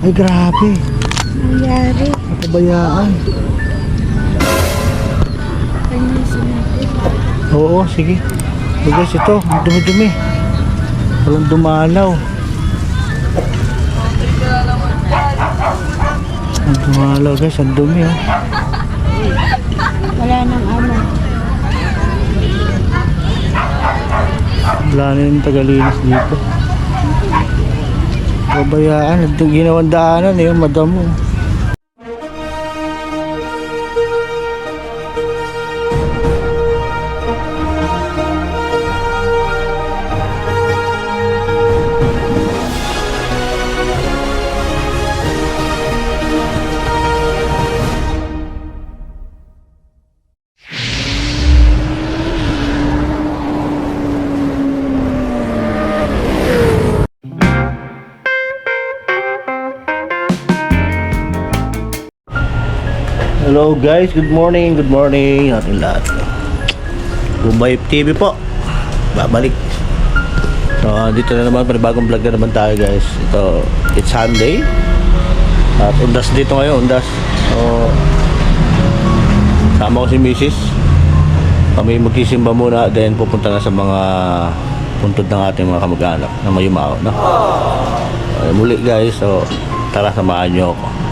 Ay, grabe. Nangyari. Nakabayaan. Oo, sige. Guys, ito. Dumi-dumi. Walang dumalaw. Ang dumalaw guys, ang dumi oh. Wala nang ano. Wala na yung tagalinis dito. Babayaan, ito ginawang daanan eh, madamo. Hello guys, good morning, good morning ating lahat. Bombay TV po. Babalik. So, dito na naman, panibagong vlog na naman tayo guys. Ito, it's Sunday. At undas dito ngayon, undas. So, sama ko si Mrs. Kami magsisimba muna, then pupunta na sa mga puntod ng ating mga kamag-anak na mayumao. No? Uh, muli guys, so tara samahan nyo ako.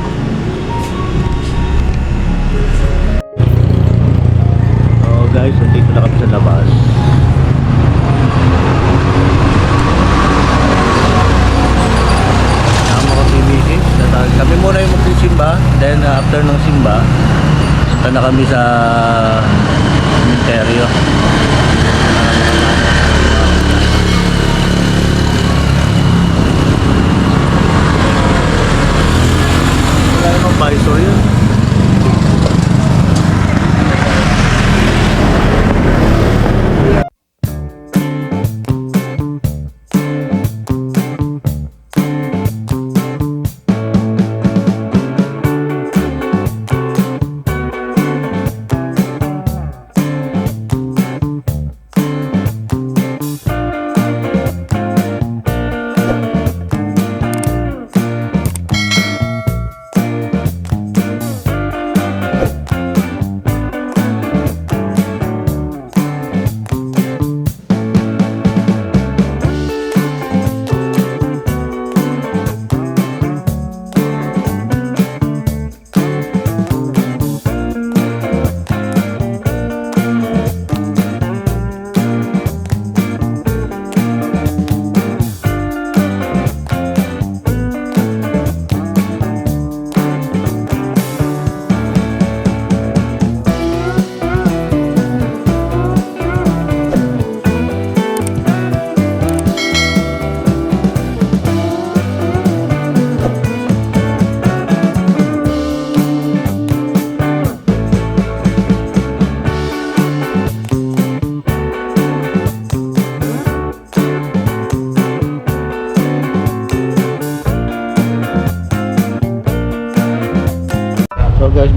Punta na kami sa cemeteryo. Wala namang visor yun.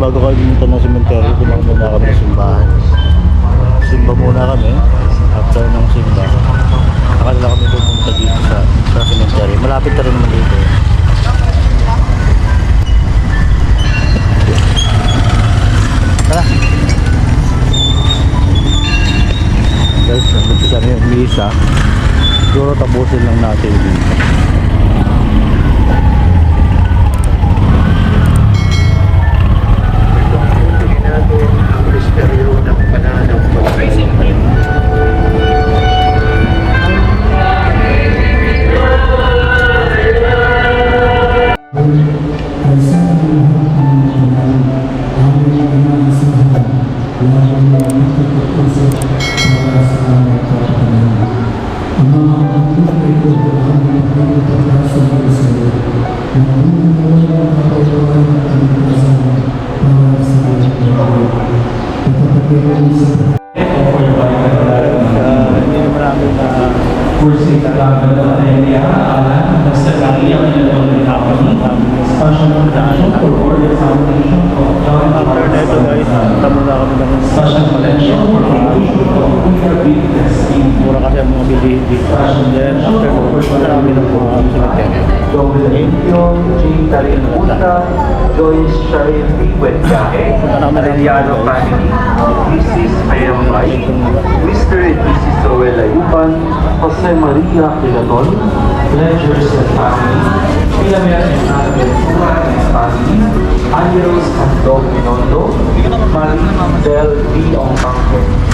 Bago kayo pumunta ng cemetery, pumunta muna kami ng simbahan. Simba muna kami. After ng simba, akala kami pupunta dito sa, sa cemetery. Malapit na rin naman dito. Tara! Guys, nandito kami yung misa. Siguro tapusin lang natin dito. Mura kasi ang mga bilihin dito. And then, after the marami ng mga cemetery. Joyce Charity Wendahe, Mariano family, Mrs. Mayambay, Mr. and Mrs. Joel Ayupan, Jose Maria Pilaton, Ledgers and family, Pilamer and Annabel Juan and family, Angelos and Dog Minondo, Marie Del Dion Banquet,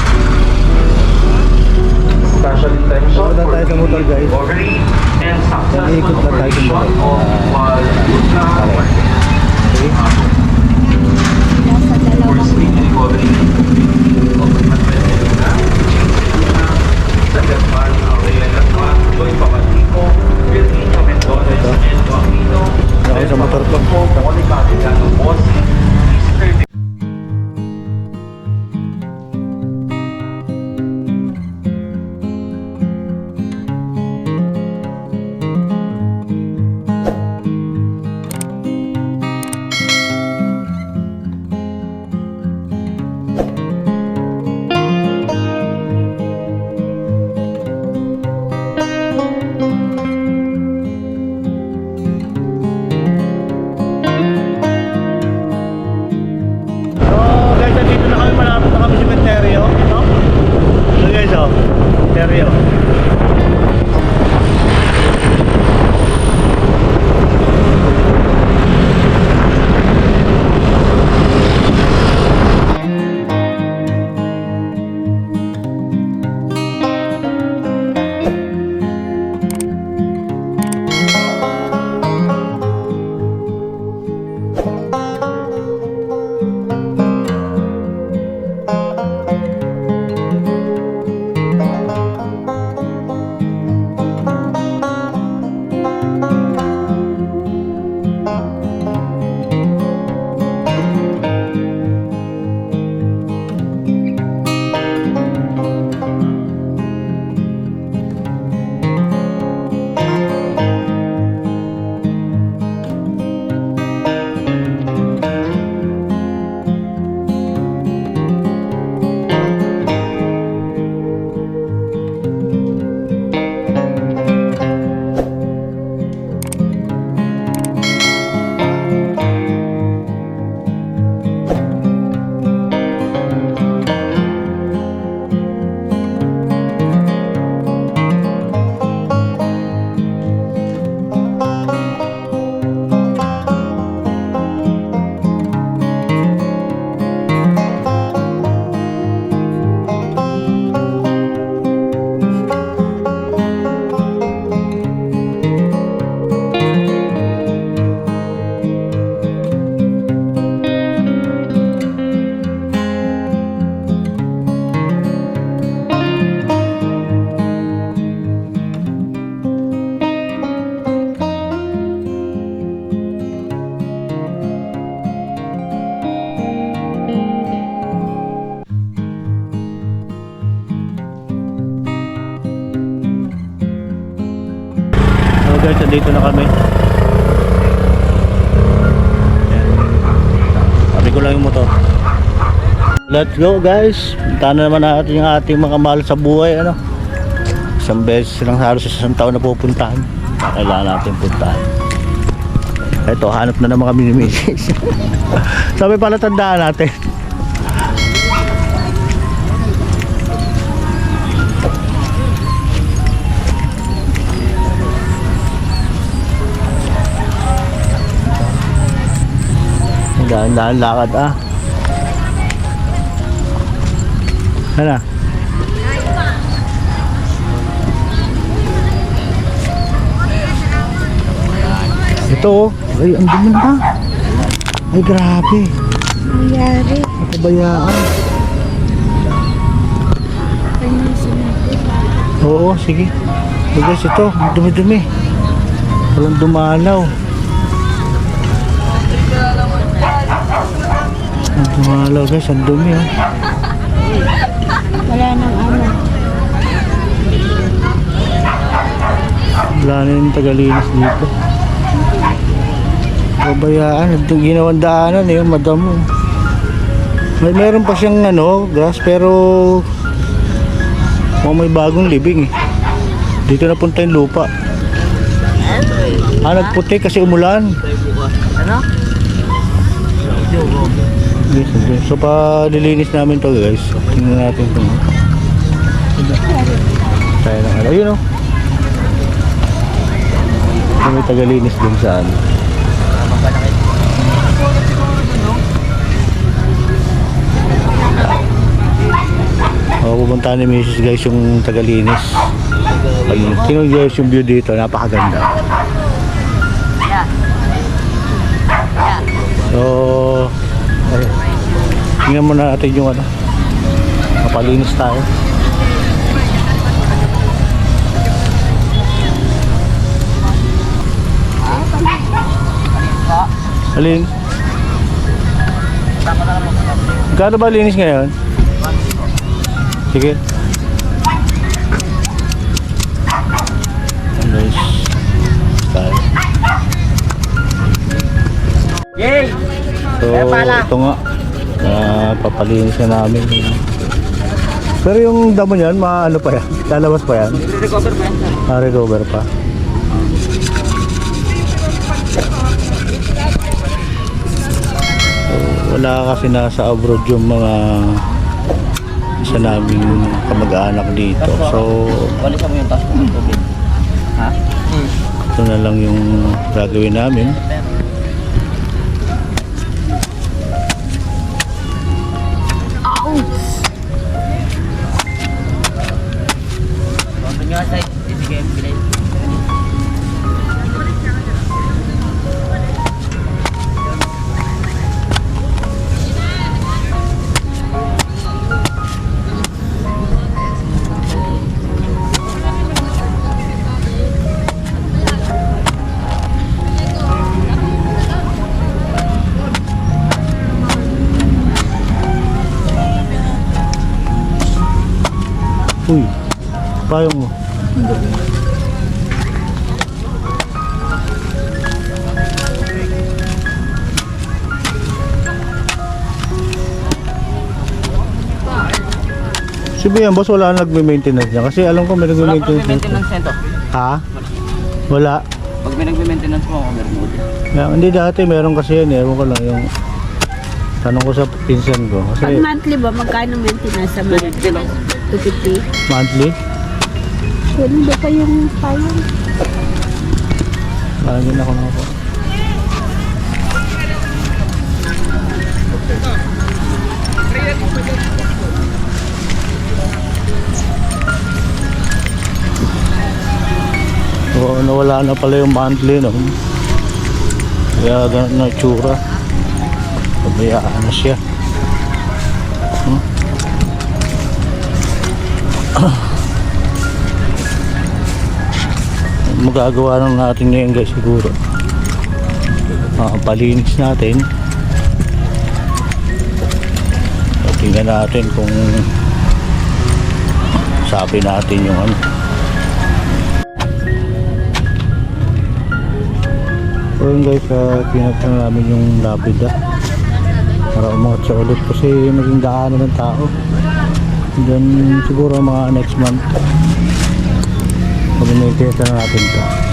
Special intention for tayo sa motor, guys. recovery and successful Ikot na tayo sa motor. Let's go guys. Punta na naman natin yung ating mga mahal sa buhay. Ano? Isang beses lang halos sa isang taon na pupuntahan. Kailangan natin puntahan. Ito, hanap na naman kami ni Mrs. Sabi pala tandaan natin. Daan-daan lakad ah. Ano? Ito oh. Ay, ang dumi na. Ay, grabe. nangyari. Nakabayaan. Oo, sige. So guys, ito. Dumi-dumi. Walang dumalaw. Ang dumalaw guys. Ang dumi oh. Wala nang ano. Wala na yung tagalinis dito. Pabayaan, ito ginawang daanan eh, madamo. May meron pa siyang ano, grass pero mukhang may bagong libing eh. Dito na punta yung lupa. Ah, nagputi kasi umulan. Ano? Yes, okay. So pa nilinis namin to guys. Tingnan natin kung Tayo ano. Ayun oh. Kung may tagalinis din sa ano. Oh, pupunta ni Mrs. guys yung tagalinis. Tingnan guys yung view dito. Napakaganda. So. Tingnan muna natin yung ano. Mapalinis tayo. Alin? Gano ba linis ngayon? Sige. Nice. Yay! So, ito nga. Ah, papalinis na namin. Pero yung damo niyan, maano pa yan? Lalabas pa yan? Recover pa yan, sir. Ma-recover pa. Wala kasi nasa abroad yung mga isa naming kamag-anak dito. So, Walisan mo yung taas ng tubig. Ha? Ito na lang yung gagawin namin. Si Bian, boss, wala nang nagme-maintenance niya. Kasi alam ko may Wala pa nagme-maintenance. niya. maintenance nito. Ha? Wala. Pag may nagme-maintenance mo, meron mo din. Kaya, hindi dati, meron kasi yan. eh. Ewan ko lang yung... Tanong ko sa pinsan ko. Pag Kasi monthly ba, magkano maintenance sa monthly? Kilo. 250. monthly. Pwede ba kayong payong? Parang yun ako na po. Nawala na pala yung monthly, no? Kaya ganun na tsura. Pabayaan na siya. Hmm? magagawa lang natin ngayon guys siguro uh, palinis natin tingnan natin kung sabi natin yung ano so yun guys uh, pinagta namin yung lapida para umangat siya ulit kasi naging daanan ng tao then siguro mga next month Pag-maintenance na natin to.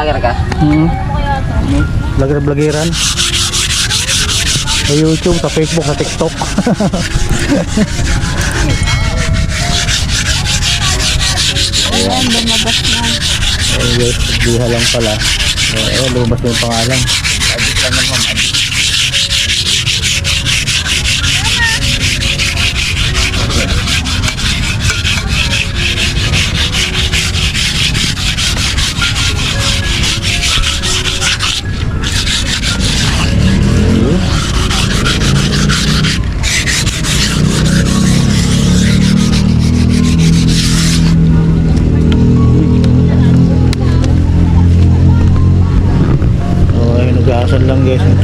Vlogger ka? Hmm. Vlogger-vlogeran. Sa YouTube, sa Facebook, sa TikTok. Ayan, lumabas na. Ayun guys, buha lang pala. Eh, eh, lumabas na yung pangalan.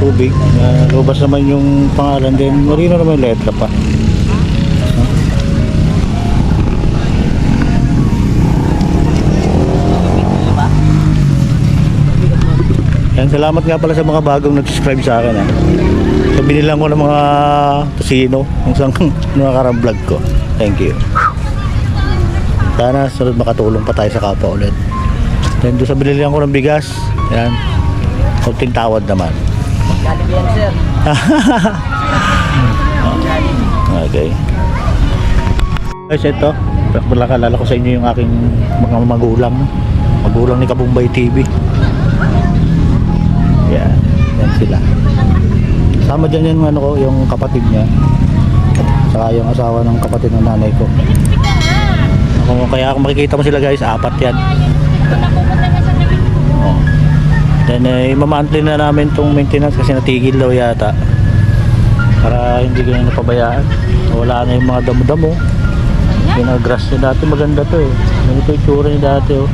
Tubig. Uh, lumabas naman yung pangalan din. Marino naman yung letra pa. Yan, salamat nga pala sa mga bagong nag-subscribe sa akin. Ha. So, binilang ko ng mga tusino ng isang nakakarang vlog ko. Thank you. Sana sunod makatulong pa tayo sa kapwa ulit. Then doon sa binilihan ko ng bigas, yan, konting tawad naman. Galing yan, sir. Okay. Guys, ito, pagkalala ko sa inyo yung aking mga magulang. Magulang ni Kabumbay TV. Yan, yan sila. Sama dyan yung, ano ko, yung kapatid niya. Saka yung asawa ng kapatid ng nanay ko. Ako, kaya kung makikita mo sila guys, apat yan. Oh. Then eh, mamantli na namin tong maintenance kasi natigil daw yata. Para hindi ganyan napabayaan. Wala na yung mga damo-damo. Grass niya dati maganda to eh. Ganito yung tsura niya dati oh.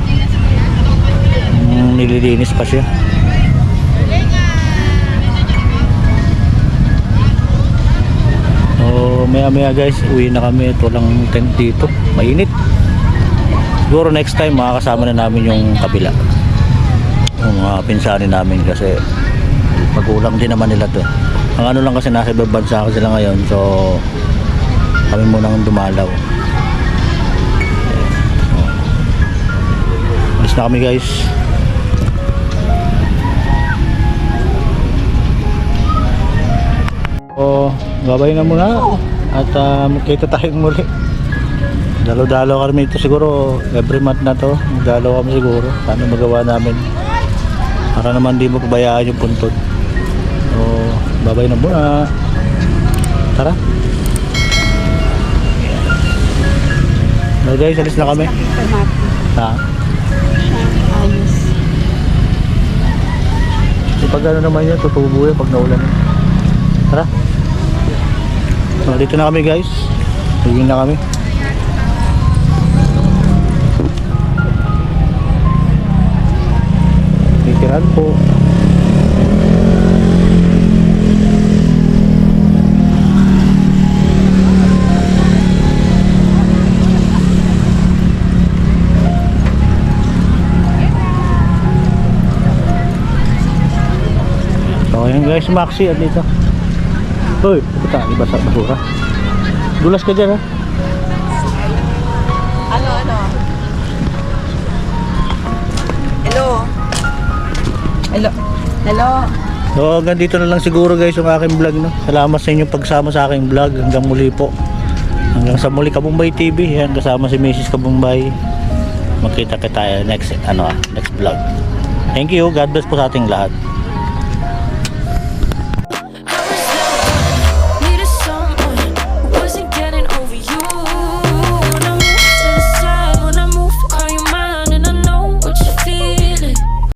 Mm, nililinis pa siya. So maya maya guys, uwi na kami. Ito lang tent dito. Mainit. Siguro next time makakasama na namin yung kabila. Yung mga pinsani namin kasi magulang din naman nila to. Ang ano lang kasi nasa ibang bansa kasi sila ngayon. So kami munang dumalaw. Alis na kami guys. So, gabay na muna at uh, magkita tayong muli. Dalo-dalo kami ito siguro every month na to. Dalo kami siguro. Paano magawa namin? Para naman di mo pabayaan yung puntod. So, babay na muna. Tara. So guys, alis na kami. Ha? Ayos. So, pag ano naman yan, tutubo yan pag naulan. Tara. So, dito na kami guys. Tigil na kami. Titiran po. So, ayan guys, Maxi at dito. Hoy, puta, di ba sa basura? Dulas ka dyan ha? Hello? Hello? So, hanggang dito na lang siguro guys yung aking vlog. No? Salamat sa inyong pagsama sa aking vlog. Hanggang muli po. Hanggang sa muli Kabumbay TV. Yan, kasama si Mrs. Kabumbay. Magkita kita tayo next, ano, ah, next vlog. Thank you. God bless po sa ating lahat.